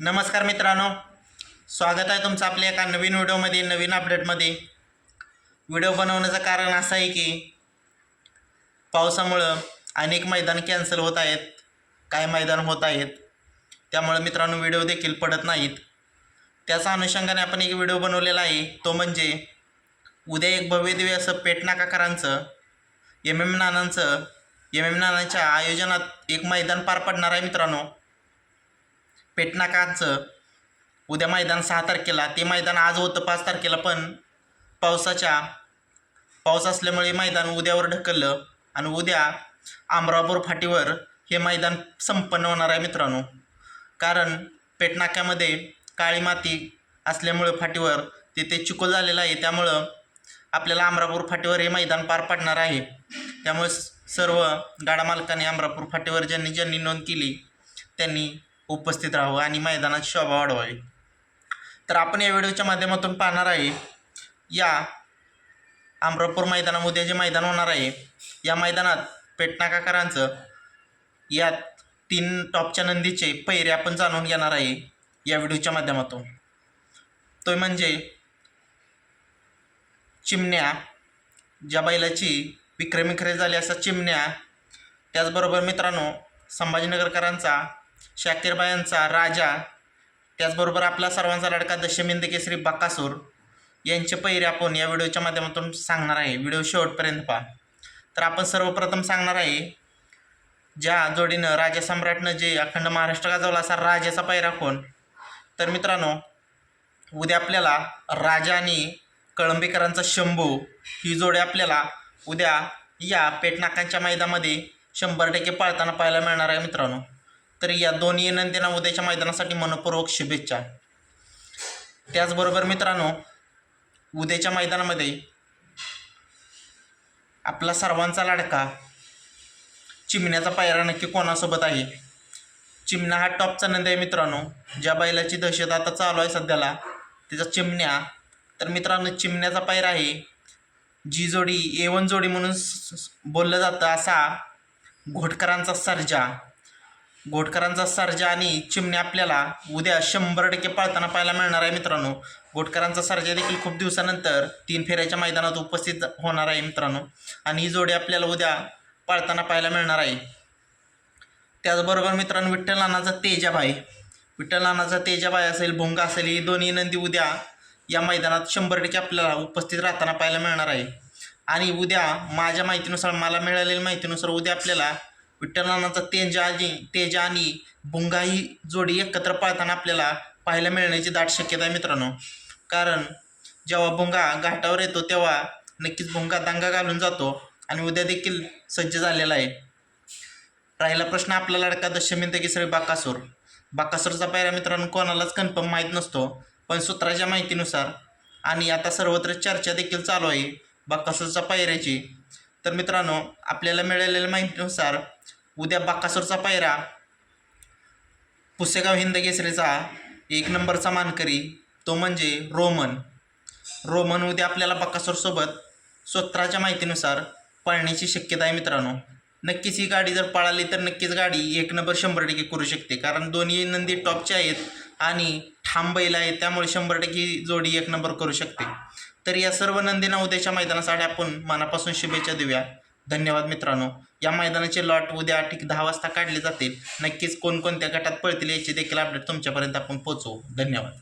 नमस्कार मित्रांनो. स्वागत आहे तुमचं आपल्या एका नवीन व्हिडिओमध्ये नवीन अपडेटमध्ये. व्हिडिओ बनवण्याचं कारण असं आहे की पावसामुळं अनेक मैदान कॅन्सल होत आहेत. काही मैदान होत आहेत. त्यामुळं मित्रांनो व्हिडिओ देखील पडत नाहीत. त्याचा अनुषंगाने आपण एक व्हिडिओ बनवलेला आहे. तो म्हणजे उद्या एक भव्यदिव्य असं पेटनाकाकरांचं एम एम नानांचं एम एम नानांच्या आयोजनात एक मैदान पार पडणार आहे मित्रांनो. पेटनाकांचं. उद्या मैदान सहा तारखेला. ते मैदान आज होतं पाच तारखेला पण पावसाच्या पाऊस असल्यामुळे मैदान उद्यावर ढकललं आणि उद्या आमरापूर फाटीवर हे मैदान संपन्न होणार आहे मित्रांनो. कारण पेटनाक्यामध्ये काळी माती असल्यामुळे फाटीवर तिथे चिखल झालेलं आहे. त्यामुळं आपल्याला अमरापूर फाटीवर हे मैदान पार पडणार आहे. त्यामुळे सर्व गाडा मालकाने अमरापूर फाटीवर ज्यांनी ज्यांनी नोंद केली त्यांनी उपस्थित राहावं आणि मैदानाची शोभा वाढवावी. तर आपण या व्हिडिओच्या माध्यमातून पाहणार आहे या अमरापूर मैदानामध्ये जे मैदान होणार आहे या मैदानात पेटनाकाकरांचं या तीन टॉपच्या नंदीचे पैरे आपण जाणून घेणार आहे या व्हिडिओच्या माध्यमातून. तो म्हणजे चिमण्या ज्या बैलाची विक्रमी खरेदी झाली असा चिमण्या त्याचबरोबर मित्रांनो संभाजीनगरकरांचा शाकीरबायांचा राजा त्याचबरोबर आपला सर्वांचा लडका दशमिंद केसरी बकासूर यांचे पैरे आपण या व्हिडिओच्या माध्यमातून सांगणार आहे. व्हिडिओ शेवटपर्यंत पहा. तर आपण सर्वप्रथम सांगणार आहे ज्या जोडीनं राजा सम्राटनं जे अखंड महाराष्ट्र गाजवला असा राजाचा पैरा कोण? तर मित्रांनो उद्या आपल्याला राजा आणि कळंबीकरांचा शंभू ही जोडी आपल्याला उद्या या पेटनाकांच्या मैदामध्ये शंभर टक्के पाळताना पाहायला मिळणार आहे मित्रांनो. तर या दोन्ही नंदींना उद्याच्या मैदानासाठी मनपूर्वक शुभेच्छा. त्याचबरोबर मित्रांनो उद्याच्या मैदानामध्ये आपला सर्वांचा लाडका चिमण्याचा पायरा नक्की कोणासोबत आहे? चिमणा हा टॉपचा नंदी आहे मित्रांनो. ज्या बैलाची दहशत आता चालू आहे सध्याला त्याचा चिमण्या. तर मित्रांनो चिमण्याचा पायरा आहे. जी जोडी ए वन जोडी म्हणून बोललं जातं असा घोटकरांचा सर्जा. घोटकरांचा सर्जा आणि चिमणी आपल्याला उद्या शंभर टक्के पाळताना पाहायला मिळणार आहे मित्रांनो. घोटकरांचा सर्जा देखील खूप दिवसानंतर तीन फेऱ्याच्या मैदानात उपस्थित होणार आहे मित्रांनो. आणि ही जोडी आपल्याला उद्या पाळताना पाहायला मिळणार आहे. त्याचबरोबर मित्रांनो विठ्ठल नानाचा तेजाबाई. विठ्ठल नानाचा तेजाबाई असेल भोंगा असेल ही दोन्ही नंदी उद्या या मैदानात शंभर टक्के आपल्याला उपस्थित राहताना पाहायला मिळणार आहे. आणि उद्या माझ्या माहितीनुसार मला मिळालेल्या माहितीनुसार उद्या आपल्याला विठ्ठल नानाचा तेजा आणि तेजा आणि भुंगा ही जोडी एकत्र पाळताना आपल्याला पाहायला मिळण्याची दाट शक्यता आहे मित्रांनो. कारण जेव्हा भुंगा घाटावर येतो तेव्हा नक्कीच भुंगा दांगा घालून जातो आणि उद्या देखील सज्ज झालेला आहे. राहिला प्रश्न आपला लाडका दशमिंत केसरी बाकासूर. बाकासूरचा पायरा मित्रांनो कोणालाच कन्फर्म माहीत नसतो पण सूत्राच्या माहितीनुसार आणि आता सर्वत्र चर्चा देखील चालू आहे बाकासूरचा पायऱ्याची. तर मित्रांनो आपल्याला मिळालेल्या माहितीनुसार उद्या बाकासूरचा पायरा. पुसेगाव हिंद केसरीचा एक नंबरचा मानकरी तो म्हणजे रोमन. रोमन उद्या आपल्याला बकासूरसोबत स्वतःच्या माहितीनुसार पळण्याची शक्यता आहे मित्रांनो. नक्कीच ही गाडी जर पळाली तर नक्कीच गाडी एक नंबर शंभर टक्के करू शकते. कारण दोन्ही नंदी टॉपचे आहेत आणि ठाम बैल आहेत त्यामुळे शंभर टक्के जोडी एक नंबर करू शकते. तर या सर्व नंदींना उद्याच्या मैदानासाठी आपण मनापासून शुभेच्छा देऊया. धन्यवाद मित्रांनो. या मैदानाचे लॉट उद्या ठीक दहा वाजता काढले जातील. नक्कीच कोणकोणत्या गटात पळतील याची देखील अपडेट तुमच्यापर्यंत आपण पोहोचवू. धन्यवाद.